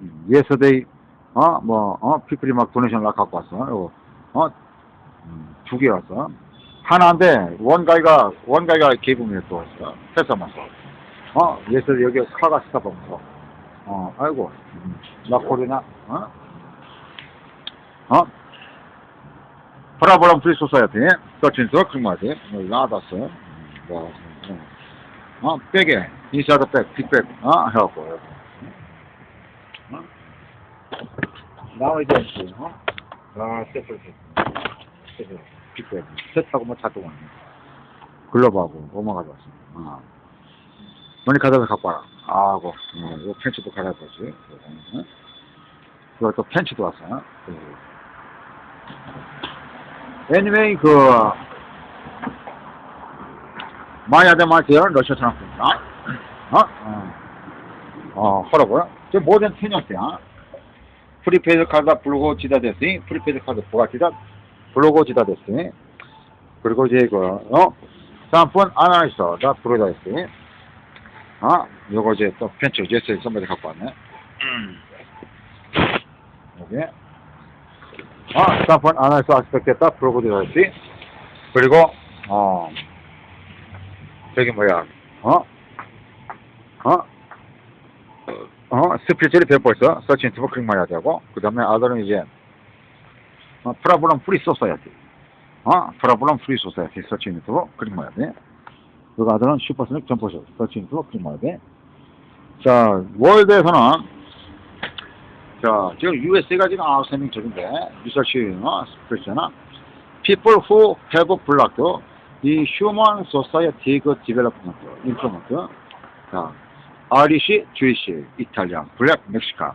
음, yesterday 어뭐 어 피플이 막 도네이션 락 갖고 왔어. 어두 개 왔어. 하나인데 원가이가 원가이가 개봉에 또 왔어. 패스하면서. 어 yesterday 여기 카가 스타벅스. 어 아이고 음, 나코리나? 어? 어? 브라보람 프리 소사이어티. 서친서 크마지 나다스 뭐, 어. 백에 인사이드 백 빅백. 어 해갖고 어? 나와 이제 어? 아 세플 세플 빅백 세트하고 뭐 자동화 글러브하고 뭐만 가져왔어 어. 머니 가져다 갖고 와라 아고 어, 이거 팬츠도 갈아입었지 어? 그리고 또 팬츠도 왔어 어? anyway 그 마야데 마티어 러시아 트랑프입니다 어? 어, 어 허라고요? 저 모든 테니었어요 프리페이드 카드 블로그 지다 됐으니 프리페이드 카드 부가 지다 블로그 지다 됐으니 그리고 이제 그 어? 상품 아나리스터 다 부르다 됐으니 어? 요거 이제 또 펜츠 제스 선배들 갖고 왔네 여기 아, 스타폰 아나리스 아스펙트다 프로그램 할지 그리고 어 저기 뭐야 어? 어? 어? 스피처리 배포 있어. 서치 인트버 클릭 많이 하자고. 그 다음에 아더는 이제 어, 프라블럼 프리 소사이어티 어? 프라블럼 프리 소사이어티 서치 인트버 클릭 많이 하네 그리고 아더는 슈퍼스닉 점퍼쇼 서치 인트버 클릭 많이 하네 자 월드에서는 자, 지금 USA가 지금 아웃스탠딩 쪽인데, 리서치, 어, 스프레스잖아. People who have blocked the human society 그 development, improvement. 자, 아리시, 주이시, 이탈리안, 블랙, 멕시칸,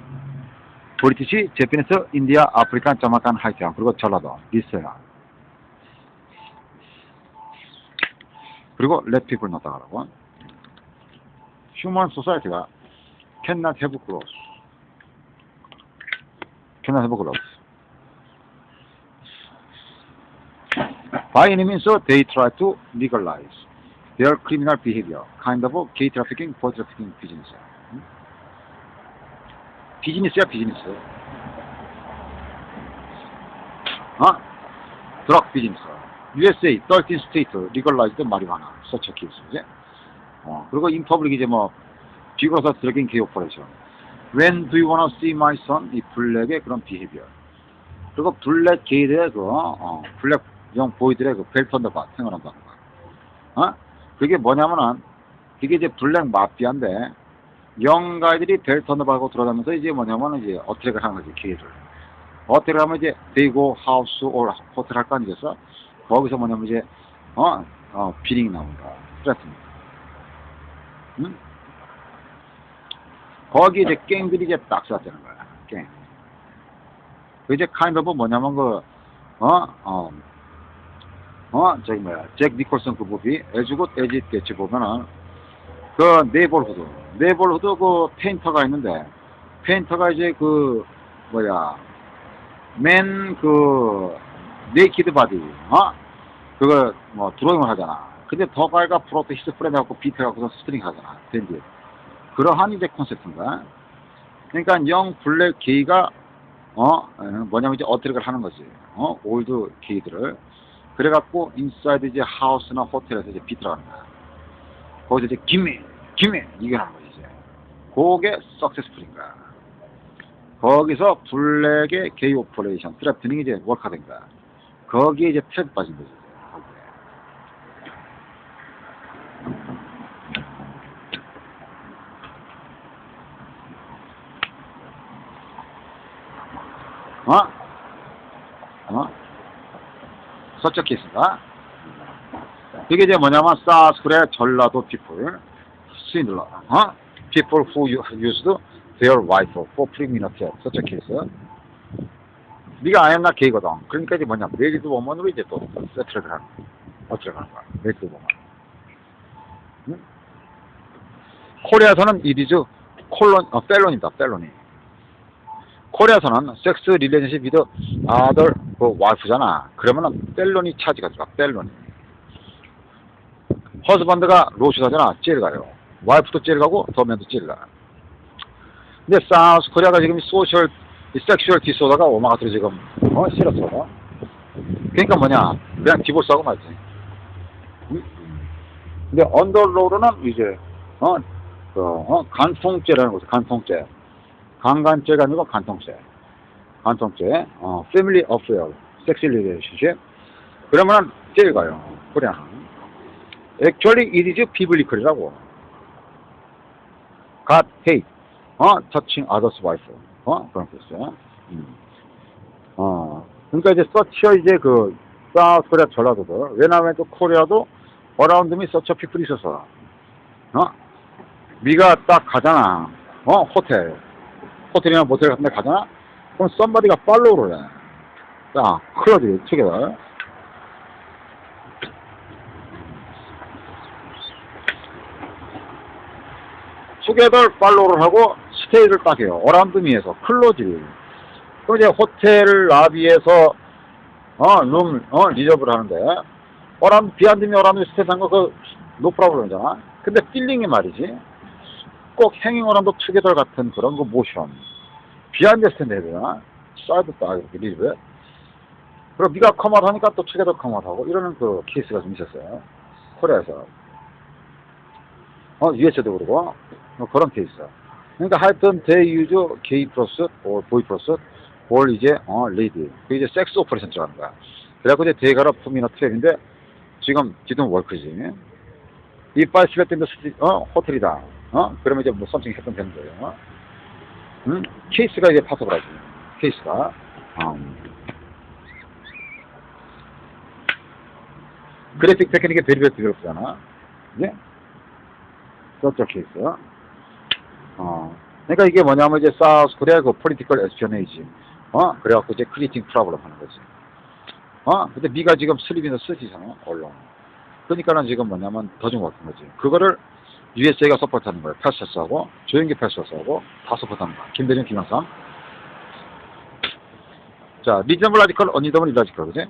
브리티시, 제피니스, 인디아, 아프리칸, 자마칸, 하이티안, 그리고 전라도, 리스야. 그리고 people 넣었다고. human society가 cannot have growth. cannot have growth. By any means, they try to legalize their criminal behavior, kind of gay trafficking, boy trafficking business. 응? 비즈니스야, 비즈니스. 어? 드럭 비즈니스. USA, 13 state legalized marijuana, such a case. 이제. 어, 그리고 in public 이제 뭐, 비거서 드래깅 개 오퍼레이션. When do you wanna see my son? 이 블랙의 그런 비헤비어. 그리고 블랙 게이들의 그, 어, 블랙 영 보이들의 그 벨트 언더바 생활한다는 거야. 어? 그게 뭐냐면은, 그게 이제 블랙 마피아인데, 영가이들이 벨트 언더바하고 돌아다니면서 이제 뭐냐면은 이제 어트랙을 하는 거지, 게이를. 어트랙 하면 이제, 데이고 하우스 올 호텔 할까 앉아서, 거기서 뭐냐면 이제, 어, 어, 비링이 나온다. 그렇습니다. 응? 거기 이제 게임들이 이제 딱 쐈다는 거야. 게임. 그 이제 카인드 오브 뭐냐면 그, 어, 어, 어, 저기 뭐야, 잭 니콜슨 그 무비, 에즈굿 에지 대치 보면은, 그 네이버후드, 네이버후드 그 페인터가 있는데, 페인터가 이제 그, 뭐야, 맨 그, 네이키드 바디, 어? 그거 뭐 드로잉을 하잖아. 근데 더 발가 프로트 히스 프렌드 갖고 비트 갖고서 스트링 하잖아. 밴드. 그러한 이제 콘셉트인가. 그러니까 영 블랙 게이가 어 어, 뭐냐면 이제 어트랙을 하는 거지. 어 올드 게이들을 그래갖고 인사이드 이제 하우스나 호텔에서 이제 거야. 거기서 이제 김미 김미 이게 하는 거지 이제. 그게 석세스풀인 거야. 거기서 블랙의 게이 오퍼레이션 트랩트닝이 이제 워크된 거야. 거기에 이제 트랩 빠진 거지. 어? 어? 서적 케이스가 이게 이제 뭐냐면 사스쿨의 전라도 people. 스윈들러. 어? people who used their wife for criminal 서적 케이스 네가 안 했나 게이거든. 그러니까 이제 뭐냐. 메리드 워먼으로 이제 또 세트를 하는 거야. 어떻게 하는 거야. 메리드 워먼 응? 코리아에서는 이디즈 콜론 어, 펠론이다 펠론이 코리아에서는 섹스 릴레이션십 위드 아들 그 와이프잖아. 그러면은 펠론이 차지가 들어가. 펠론이. 허스반드가 로슈하잖아. 찌를 가요. 와이프도 찌를 가고 더맨도 찌를 가. 근데 사우스 코리아가 지금 소셜, 이 섹슈얼 디소더가 오마가트로 지금, 어, 싫었어. 그러니까 뭐냐, 그냥 디보스하고 말지. 음? 근데 언더로드는 이제, 어, 그, 어, 간통죄라는 거죠, 간통죄. 강간죄가 아니고 간통죄. 간통죄, 어, 패밀리 어페어, 섹시 리레이션십. 그러면은 제일 가요, 코리아는. Actually, it is biblical이라고. God hate, 어, touching others' wife. 어, 그런 뜻이요. 음. 어, 그러니까 이제 서치어 이제 그, 사우스 코리아 전라도들, 왜냐하면 또 코리아도 어라운드 미 서처 피플이 있어서, 어, 미가 딱 가잖아. 어, 호텔. 호텔이나 모텔 같은 데 가잖아? 그럼 썸바디가 팔로우를 해. 자, 클러지, 투게더. 투게더 팔로우를 하고 스테이를 딱 해요. 어라운드 미에서 클로즈. 그럼 이제 호텔 라비에서 어, 룸, 어, 리저브를 하는데 어라운드, 비안드미 어라운드 스테이 한거 그, 노 프라블럼이잖아. 근데 필링이 말이지. 꼭 행잉 어라운드 투게더 같은 그런 거 모션. 스탠드 해야 되나? 사이드 딱 이렇게 리브. 그리고 네가 컴아웃 하니까 또 투게더 컴아웃 하고 이러는 그 케이스가 좀 있었어요. 코리아에서. 어, US도 그러고, 뭐 그런 케이스. 그러니까 하여튼 use 게이 플러스, or 보이 플러스, or 이제, 어, 레이디. 그 이제 섹스 오퍼레이션 들어가는. 그래갖고 이제 대가라 품이나 트랩인데, 지금 지금 월크지. 이 파이스베 땐도 어, 호텔이다. 어? 그러면 이제 뭐 썸씽 했던 되는 거예요. 응? 케이스가 이제 파악을 하지. 케이스가. 음. 그래픽 테크닉의 베리베리 디벨롭잖아. 예? 저쪽 케이스. 어. 그러니까 이게 뭐냐면 이제 사우스 코리아 그 폴리티컬 에스피어네이지. 어? 그래갖고 이제 크리팅 트러블을 하는 거지. 어? 근데 미가 지금 슬립이나 쓰지잖아, 언론. 그러니까는 지금 뭐냐면 더좀 같은 거지. 그거를 USA가 서포트하는 거예요. 패스하고 조영기 패스하고 다 서포트하는 거야. 김대중, 김영삼. 자, 리저널 라디컬, 언니더블 일라지컬, 그지?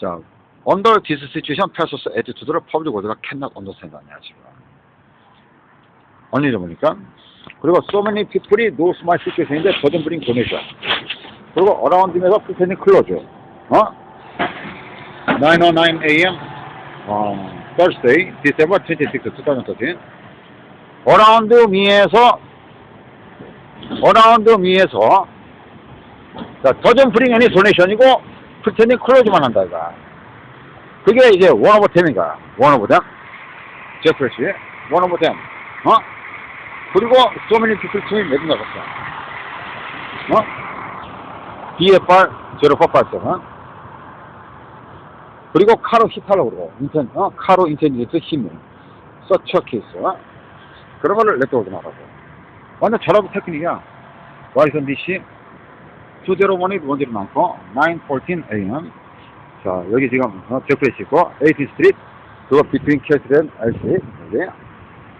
자, under this situation, 패스스 에티튜드를 퍼블릭 워드가 cannot understand 아니야, 지금. 언니더블니까. 그리고 so many people이 knows my situation인데 doesn't bring donation. 그리고 around면서 pretending close. 어? 9.09 a.m. 어, Thursday, December 26, 2013. 어라운드 미에서, 어라운드 미에서, 자, 더전 프링 애니 도네이션이고, 프리텐딩 클로즈만 한다, 이거. 그게 이제 원 오버 템인가, 원 오버 템. 제프레시, 원 오버 템. 어? 그리고, 소매니 피플 팀이 몇인 나갔어. 어? BFR 0487. 그리고 카로 히타로 그러고, 인텐, 어? 카로 인텐디트 힘, 서처 케이스, 어? 그런 거를 랩도어도 나가고. 완전 저라도 테크닉이야. 와이선 DC, 201이 원지로 많고, 914 AM. 자, 여기 지금, 어, 제프레시 있고, 18 스트리트, 그거 비트윈 캐스앤 LC, 여기.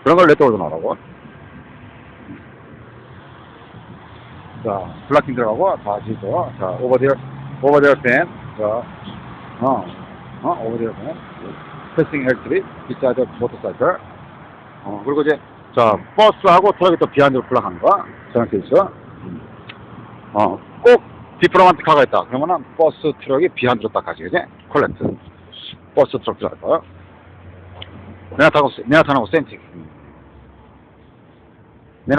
그런 걸 랩도어도 나가고. 자, 블락킹 들어가고, 다 지고, 자, 오버데어, 오버데어 팬, 자, 어, 어, 오버데어는 패싱 헬트리, 기차저 모터사이클, 어, 그리고 이제, 자, 버스하고 트럭이 또 비하인드로 플락한 거, 저런 케이스. 음. 어, 꼭 디플로마트 카가 있다. 그러면은 버스 트럭이 비하인드로 딱 가지, 그지? 콜렉트. 버스 트럭 거. 내가 타고, 타고 센틱.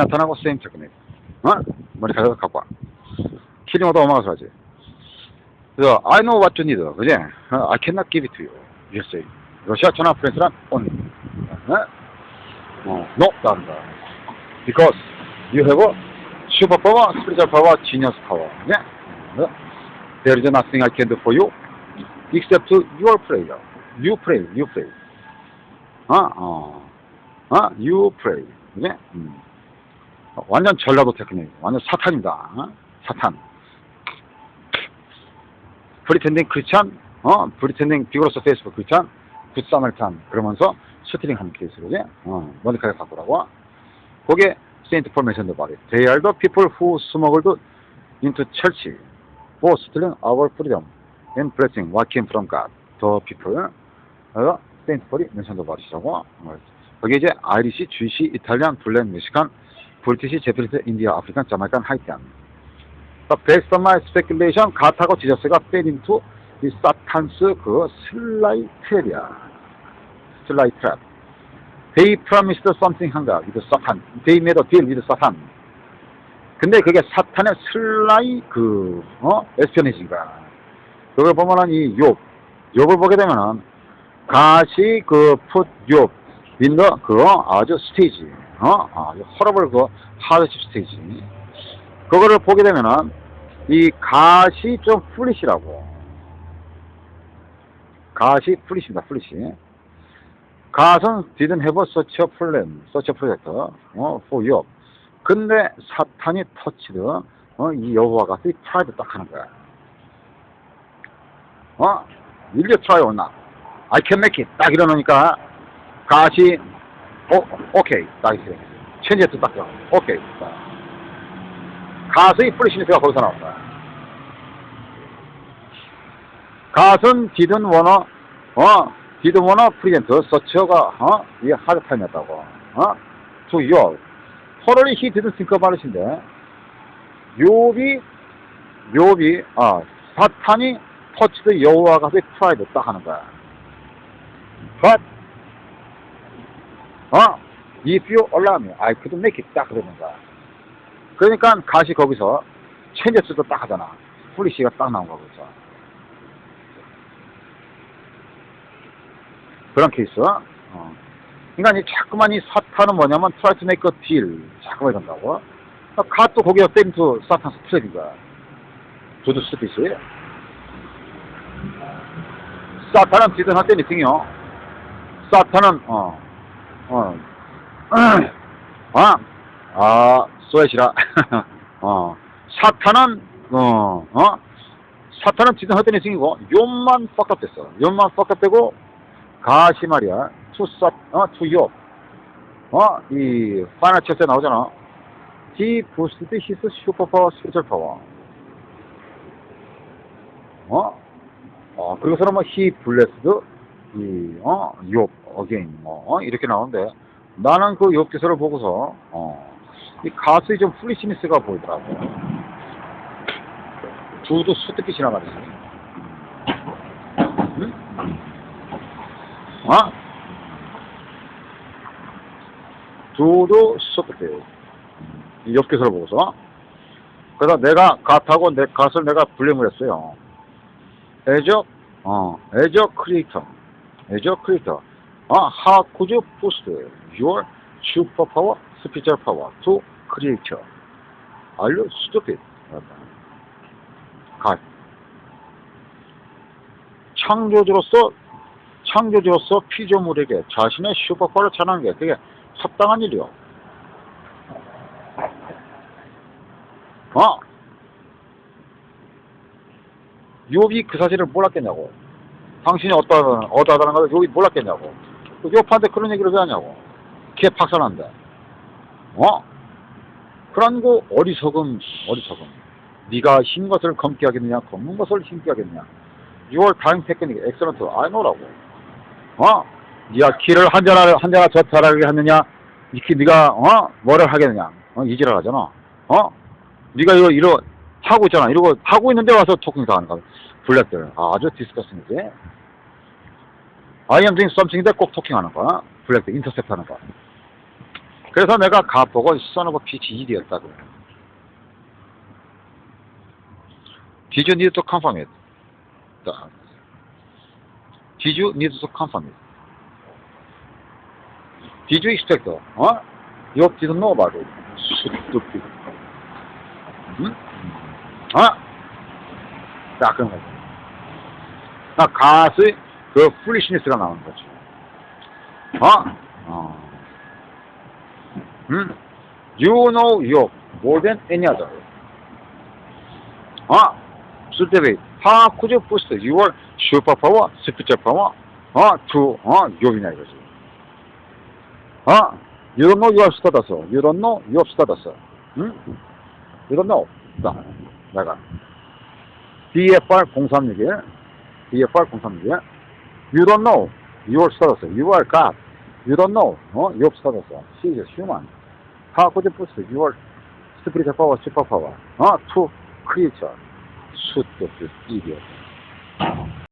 타고 센틱. 어? 머리 가서 갖고 와. 키링어도 어마어마해서 하지. 그래서 I know what you need. 그지? 어, I cannot give it to you. USA. 러시아 전화 프렌스란 only. 어? 어, no. 나온다. Because you have a super power, spiritual power, genius power. 네? 어? There is nothing I can do for you except your prayer. You pray, you pray. 어? 어. 어? You pray. 그지? 음. 어, 완전 전라도 테크닉. 완전 사탄입니다. 어? 사탄. 프리텐딩 크리스찬, 어, 프리텐딩 비그로스 페이스북 크리스찬, 굿사말탄 그러면서 스트링 하는 케이스 그지? 어, 머리카락 바꾸라고. 그게 세인트 폴 메션더 바리. They are the people who smuggled into church for stealing our freedom and blessing what came from God. The people. 그래서 세인트 폴이 바리라고. 어, 거기 이제 아이리시, 주시, 이탈리안, 블랙, 멕시칸, 브리티시, 제프리스, 인디아, 아프리칸, 자마이칸, 하이티안. The based on my speculation, 가타고 지저스가 fell into 이 사탄스 그 슬라이 트랩이야. 슬라이 트랩. They promised something 한가. with 사탄. They made a deal with 사탄. 근데 그게 사탄의 슬라이 그, 어? 에스피어니지가. 그걸 보면은 이 욥, 욥을 보게 되면은 가시 그 풋, 욥, 윈더 그 아주 스테이지, 어? 아주 허러블 그 하드십 스테이지. 그거를 보게 되면은 이 가시 좀 플리시라고. 가시 플리시입니다, 플리시. 갓은 didn't have such a plan, such a project, 어, for 욥. 근데 사탄이 터치드, 어, 이 여호와 같이 프라이드 딱 하는 거야. 어? You try or not? I can make it. 딱 이러니까 가시 오, 오케이. 딱 이렇게. 체인지에서 딱 줘. 오케이. 딱. 가수의 프리시니스가 거기서 나온다. 가수는 디든 원어, 어, 디든 원어 프리젠트, 서처가, 어, 이게 하드타임이었다고. 어? to your. 허러리 히 디든 싱크 바르신데, 욥이, 욥이, 아, 사탄이 터치드 여호와가 그 프라이드 딱 하는 거야. But, 어, if you allow me, I could make it 딱 그러는 거야. 그러니까 가시 거기서 체인저스도 딱 하잖아. 플리시가 딱 나온 거거든. 그런 케이스. 어. 그러니까 이 자꾸만 이 사탄은 뭐냐면 to make a deal. 자꾸만 이런다고. 갓도 거기가 땡투 사탄 스트랩이가. 조드 스피시. 사탄은 디든 할 때는 등이요. 사탄은 어, 어, 아, 아, 소외시라. 어, 사탄은 어, 어, 사탄은 할 때는 등이고 욕만 뻑갑됐어. 욕만 뻑갑되고 가시 말이야. 투사, 어, 투욕. 어, 이 파이널 체스에 나오잖아. Boosted his superpower, spiritual power. 어? 어, 그리고서는 뭐, he blessed, 이, 어, 욥, again, 뭐, 어, 이렇게 나오는데, 나는 그욥 기사를 보고서, 어, 이 가수의 좀 플리시니스가 보이더라고. 두도 수특기 지나가듯이. 응? 어? 두도 수특기. 이욥 기사를 보고서. 그래서 내가 갓하고 내 갓을 내가 불림을 했어요. 에저, 어, 에저 크리에이터, 에저 크리에이터, 어, how could you boost your superpower, spiritual power to creator? Are. 창조주로서, 창조주로서 피조물에게 자신의 슈퍼파워를 전하는 게 그게 합당한 일이요. 어? 욥이 그 사실을 몰랐겠냐고. 당신이 어떠하다는, 걸 욥이 몰랐겠냐고. 그 욥한테 그런 얘기를 왜 하냐고. 걔 박살난데. 어? 그런 거 어리석음, 어리석음. 네가 흰 것을 검게 하겠느냐, 검은 것을 흰게 하겠느냐. 6월 타임 테크닉 엑셀런트 아이노라고. 어? 네가 키를 한 잔을 한 잔을 더 잘하게 하느냐, 이키 네가 어 뭐를 하겠느냐, 어 이지랄 하잖아. 어? 네가 이거 이러 하고 있잖아. 이러고 하고 있는데 와서 토킹 당하는 거야. 블랙들. 아, 아주 디스커스인지. I am doing something인데 꼭 토킹하는 거야. 블랙들 인터셉트 하는 거야. 그래서 내가 가보고 써놓고 피치 일이었다 그래. Did you need to confirm it? Did you need to confirm it? Did you expect? 어? You didn't know about it. Stupid. 응? 어? 자, 그런 거죠. 나 가수의 그 플리시니스가 나오는 거죠. 어? 어. 음? You know you more than any other. 어? 쓸데비. How could you boost your superpower, spiritual power, 어? to, 어? 욕이냐 이거지. 어? You don't know your status. You don't know your status. 응? You don't know. 자, 내가. DFR 036에, DFR 036에, You don't know your status. You are God. You don't know, 어? Your status. She is human. 파고드 부스 6월 스피릿 파워 슈퍼 파워 어? 투 크리처 숫도 이디어